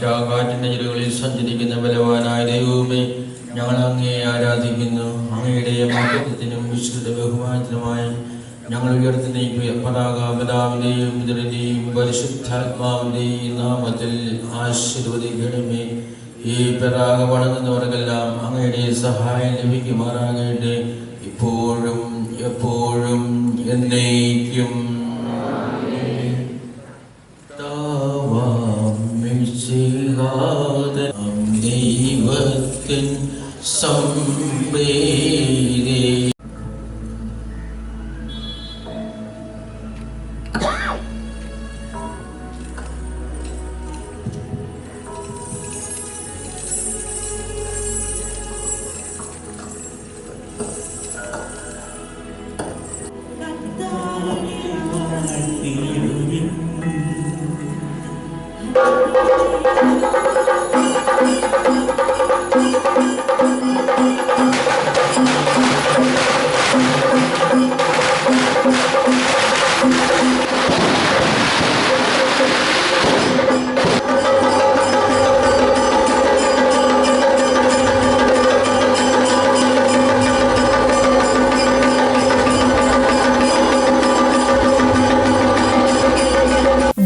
ചാകാറ്റിന്റെ ചിലകളിൽ സഞ്ചരിക്കുന്ന ബലവാനായ ദൈവമേ ഞങ്ങൾ അങ്ങയെ ആരാധിക്കുന്നു. അങ്ങയുടെ മാറ്റത്തിനും വിശുദ്ധ ബഹുമാനത്തിനുമായി ഞങ്ങൾ ഉയർത്തുന്ന ഈ പതാക പിതാവിന്റെയും പിതൃന്റെയും പരിശുദ്ധാത്മാവിന്റെയും നാമത്തിൽ ആശീർവദിക്കണമേ. ഈ പതാക വണങ്ങുന്നവർക്കെല്ലാം അങ്ങയുടെ സഹായം ലഭിക്കുമാറാകട്ടെ. ഇപ്പോഴും എപ്പോഴും എന്നേക്കും ദൈവത്തിൻ സംവേദേ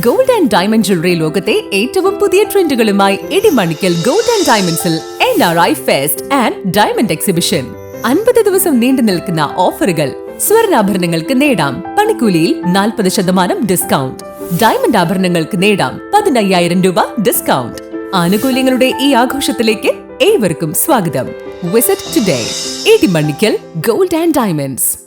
ഗോൾഡ് ആൻഡ് ഡയമണ്ട് ജ്വല്ലറി ലോകത്തെ ഏറ്റവും പുതിയ ട്രെൻഡുകളുമായി ഇടിമണിക്കൽ ഗോൾഡ് ആൻഡ് ഡയമണ്ട്സിൽ N R I fest and diamond exhibition അൻപത് ദിവസം നീണ്ടു നിൽക്കുന്ന ഓഫറുകൾ സ്വർണാഭരണങ്ങൾക്ക് നേടാം. പണിക്കൂലിയിൽ നാൽപ്പത് ശതമാനം ഡിസ്കൗണ്ട് ഡയമണ്ട് ആഭരണങ്ങൾക്ക് നേടാം പതിനയ്യായിരം രൂപ ഡിസ്കൗണ്ട് ആനുകൂല്യങ്ങളുടെ ഈ ആഘോഷത്തിലേക്ക് ഏവർക്കും സ്വാഗതം. Visit today Idimannickal gold and diamonds